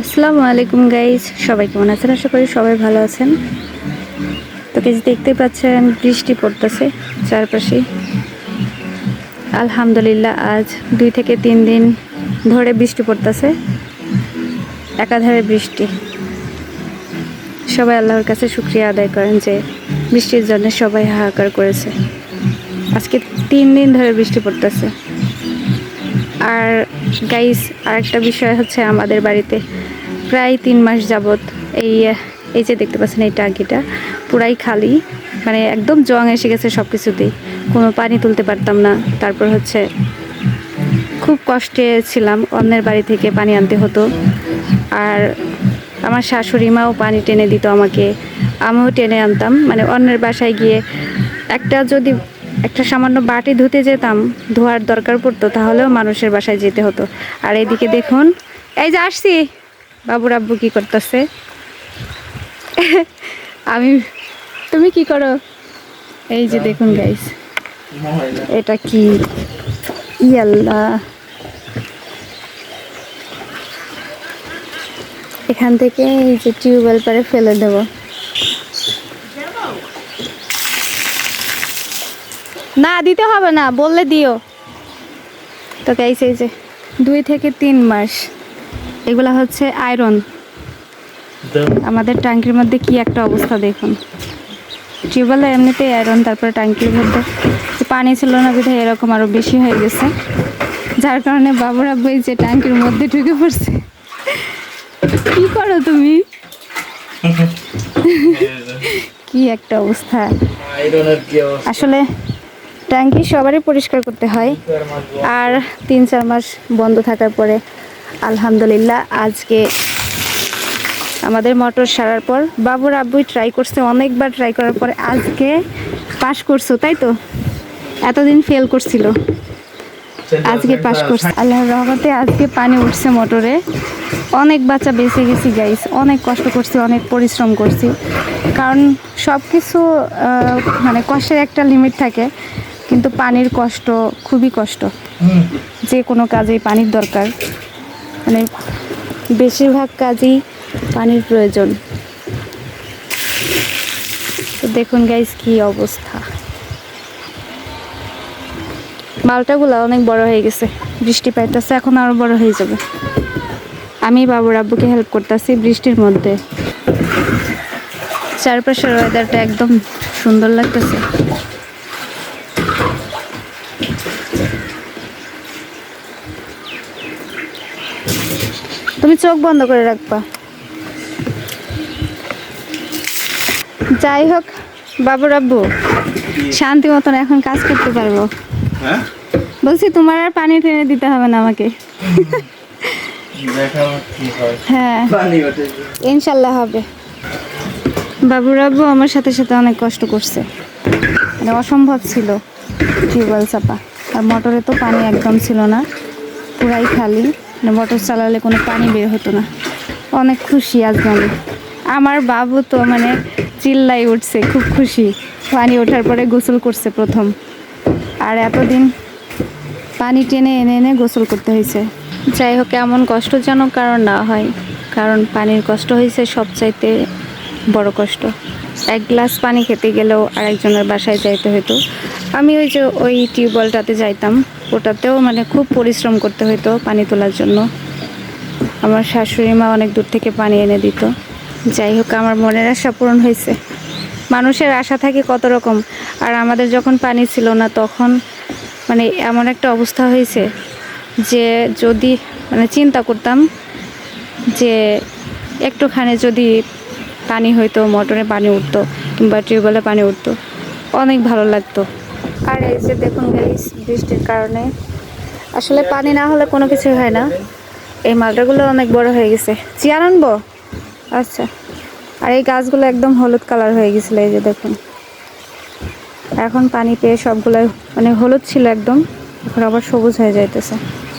আসসালামু আলাইকুম গাইজ। সবাই কেমন আছেন? আশা করি সবাই ভালো আছেন। তো কিছু দেখতে পাচ্ছেন, বৃষ্টি পড়তেছে চারপাশে। আলহামদুলিল্লাহ, আজ দুই থেকে তিন দিন ধরে বৃষ্টি পড়তেছে। একাধারে বৃষ্টি। সবাই আল্লাহর কাছে শুক্রিয়া আদায় করেন যে বৃষ্টির জন্য সবাই হাহাকার করেছে। আজকে তিন দিন ধরে বৃষ্টি পড়তেছে। আর গাইস আরেকটা বিষয় হচ্ছে আমাদের বাড়িতে প্রায় তিন মাস যাবত এই এই যে দেখতে পাচ্ছেন এই টাঙ্কিটা পুরাই খালি মানে একদম জং এসে গেছে সব কিছুতেই কোনো পানি তুলতে পারতাম না। তারপর হচ্ছে খুব কষ্টে ছিলাম, অন্যের বাড়ি থেকে পানি আনতে হতো। আর আমার শাশুড়ি মাও পানি টেনে দিত আমাকে। আমিও টেনে আনতাম মানে অন্যের বাসায় গিয়ে একটা যদি একটা সামান্য বাটি ধুতে যেতাম, ধোয়ার দরকার পড়তো, তাহলেও মানুষের বাসায় যেতে হতো। আর এদিকে দেখুন, এই যে আসছি। বাবুর আব্বু কি করতেছে? আমি, তুমি কি করো? এই যে দেখুন গাইস এটা কি? ইয়াল্লা। এখান থেকে এই যে টিউবওয়েল পারে ফেলে দেব। না দিতে হবে না বললে দিও। তো গাইস এই যে দুই থেকে তিন মাস। এগুলা হচ্ছে আয়রন আমাদের ট্যাঙ্কির মধ্যে কি একটা অবস্থা দেখুন। টিউবওয়েলে এমনিতেই আয়রন তারপরে ট্যাঙ্কির মধ্যে। যে পানি ছিল না বিধায় এরকম আরও বেশি হয়ে গেছে। যার কারণে বাবুরা বই যে ট্যাঙ্কির মধ্যে ঢুকে পড়ছে। কি করো তুমি? কি একটা অবস্থা? আসলে ট্যাঙ্কি সবারই পরিষ্কার করতে হয়। আর তিন চার মাস বন্ধ থাকার পরে, আলহামদুলিল্লাহ, আজকে আমাদের মোটর সারার পর বাবুর আব্বুই ট্রাই করছে, অনেকবার ট্রাই করার পরে আজকে পাশ করছ, তাই তো? এতদিন ফেল করছিল। আজকে পাশ করছে। আল্লাহর রহমতে আজকে পানি উঠছে মোটরে। অনেক বাচ্চা বেঁচে গেছি গাইস অনেক কষ্ট করছি, অনেক পরিশ্রম করছি। কারণ সব কিছু মানে কষ্টের একটা লিমিট থাকে। কিন্তু পানির কষ্ট খুবই কষ্ট। যে কোনো কাজেই পানির দরকার। মানে বেশিরভাগ কাজেই পানির প্রয়োজন। তো দেখুন গাইস কি অবস্থা। মালটাগুলো অনেক বড় হয়ে গেছে। বৃষ্টি পাইতেছে এখন আরও বড় হয়ে যাবে। আমি বাবুর আব্বুকে হেল্প করতেছি বৃষ্টির মধ্যে। চারপাশের ওয়েদারটা একদম সুন্দর লাগতেছে। তুমি চোখ বন্ধ করে রাখবা। যাই হোক বাবু আব্বু শান্তি মতন এখন কাজ করতে পারব। হ্যাঁ? বলছি তোমার আর পানি টেনে দিতে হবে না আমাকে। হয়। ইনশাল্লাহ হবে। বাবুর আব্বু আমার সাথে সাথে অনেক কষ্ট করছে। মানে অসম্ভব ছিল। টিউবওয়েল চাপা। আর মোটরে তো পানি একদম ছিল না, পুরাই খালি। মানে মোটর চালালে কোনো পানি বের হতো না। অনেক খুশি আজকে আমি। আমার বাবু তো মানে চিল্লাই উঠছে, খুব খুশি। পানি ওঠার পরে গোসল করছে প্রথম। আর এতদিন পানি টেনে এনে এনে গোসল করতে হয়েছে। যাই হোক, এমন কষ্ট যেন কারণ না হয়। কারণ পানির কষ্ট হয়েছে সবচাইতে বড় কষ্ট। এক গ্লাস পানি খেতে গেলেও আরেকজনের বাসায় যাইতে হতো আমি ওই যে ওই টিউবওয়েলটাতে যাইতাম। ওটাতেও মানে খুব পরিশ্রম করতে হতো পানি তোলার জন্য। আমার শাশুড়ি মা অনেক দূর থেকে পানি এনে দিত। যাই হোক, আমার মনের আশা পূরণ হয়েছে। মানুষের আশা থাকে কত রকম। আর আমাদের যখন পানি ছিল না, তখন মানে এমন একটা অবস্থা হয়েছে যে যদি মানে চিন্তা করতাম যে একটুখানি যদি পানি হইতো, মোটরে পানি উঠতো কিংবা টিউবওয়েলে পানি উঠতো, অনেক ভালো লাগতো। আর এই যে দেখুন গাইস বৃষ্টির কারণে। আসলে পানি না হলে কোনো কিছু হয় না। এই মালটাগুলো অনেক বড় হয়ে গেছে। চেয়ার আনব? আচ্ছা। আর এই গাছগুলো একদম হলুদ কালার হয়ে গেছিল, এই যে দেখুন। এখন পানি পেয়ে সবগুলো মানে হলুদ ছিল একদম। এখন আবার সবুজ হয়ে যাইতেছে।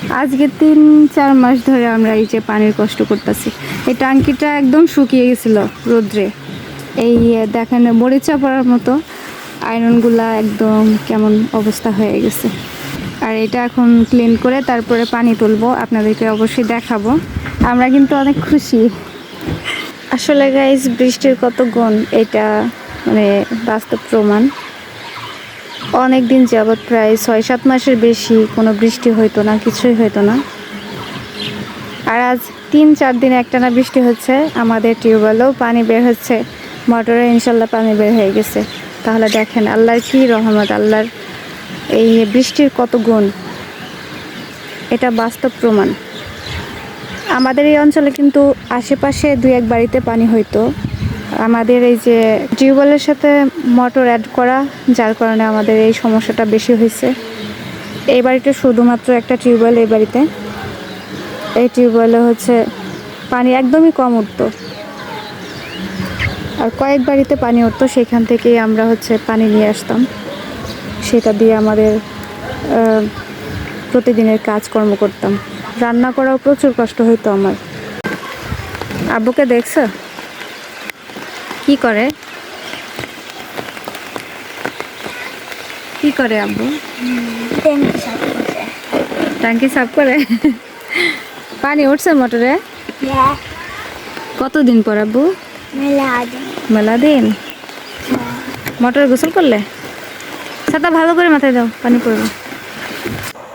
আজকে তিন, চার মাস ধরে আমরা এই যে পানির কষ্ট করতেছি। এই টাঙ্কিটা একদম শুকিয়ে গেছিল রোদ্রে। এই, দেখেন, মরিচা পড়ার মতো। আয়রনগুলা একদম কেমন অবস্থা হয়ে গেছে। আর এটা এখন ক্লিন করে তারপরে পানি তুলবো, আপনাদেরকে অবশ্যই দেখাবো। আমরা কিন্তু অনেক খুশি। আসলে গাইজ বৃষ্টির কত গুণ, এটা মানে বাস্তব প্রমাণ। অনেক দিন যাবৎ প্রায় ছয় সাত মাসের বেশি কোনো বৃষ্টি হইতো না, কিছুই হইতো না। আর আজ তিন চার দিন একটানা বৃষ্টি হচ্ছে, আমাদের টিউবওয়েলেও পানি বের হচ্ছে। মোটরে ইনশাল্লাহ পানি বের হয়ে গেছে। তাহলে দেখেন, আল্লাহর কি রহমত, আল্লাহর এই বৃষ্টির কত গুণ, এটা বাস্তব প্রমাণ। আমাদের এই অঞ্চলে কিন্তু আশেপাশে দুই এক বাড়িতে পানি হইতো। আমাদের এই যে টিউবওয়েলের সাথে মোটর অ্যাড করা, যার কারণে আমাদের এই সমস্যাটা বেশি হয়েছে। এই বাড়িতে শুধুমাত্র একটা টিউবওয়েল এই বাড়িতে। এই টিউবওয়েলে হচ্ছে পানি একদমই কম উঠতো। কয়েক বাড়িতে পানি উঠতো সেখান থেকেই আমরা হচ্ছে পানি নিয়ে আসতাম। সেটা দিয়ে আমাদের প্রতিদিনের কাজকর্ম করতাম। রান্না করাও প্রচুর কষ্ট হতো আমার। আব্বুকে দেখছ? কি করে? কি করে আব্বু? ট্যাঙ্কি সাফ করে? পানি উঠছে মোটরে? কতদিন পর আব্বু? মেলা দিন মটর গোসল করলে? সাদা ভালো করে মাথায় দাও পানি পড়বে।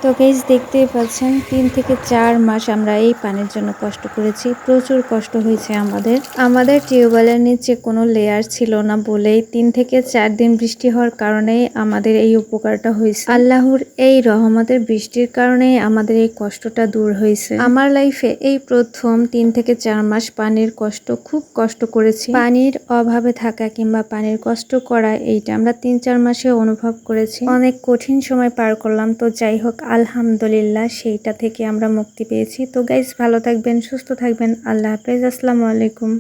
তো গেজ দেখতেই পাচ্ছেন, তিন থেকে চার মাস আমরা এই পানির জন্য কষ্ট করেছি। প্রচুর কষ্ট হয়েছে আমাদের। আমাদের টিউবওয়েলের নিচে কোনো লেয়ার ছিল না বলেই তিন থেকে চার দিন বৃষ্টি হওয়ার কারণেই আমাদের এই উপকারটা হয়েছে। আল্লাহর এই রহমতের বৃষ্টির কারণেই আমাদের এই কষ্টটা দূর হয়েছে। আমার লাইফে এই প্রথম তিন থেকে চার মাস পানির কষ্ট খুব কষ্ট করেছি। পানির অভাবে থাকা কিংবা পানির কষ্ট করা এইটা আমরা তিন চার মাসে অনুভব করেছি। অনেক কঠিন সময় পার করলাম। তো যাই হোক আলহামদুলিল্লাহ, সেইটা থেকে আমরা মুক্তি পেয়েছি। তো গাইজ ভালো থাকবেন, সুস্থ থাকবেন। আল্লাহ হাফেজ, আসসালামু আলাইকুম।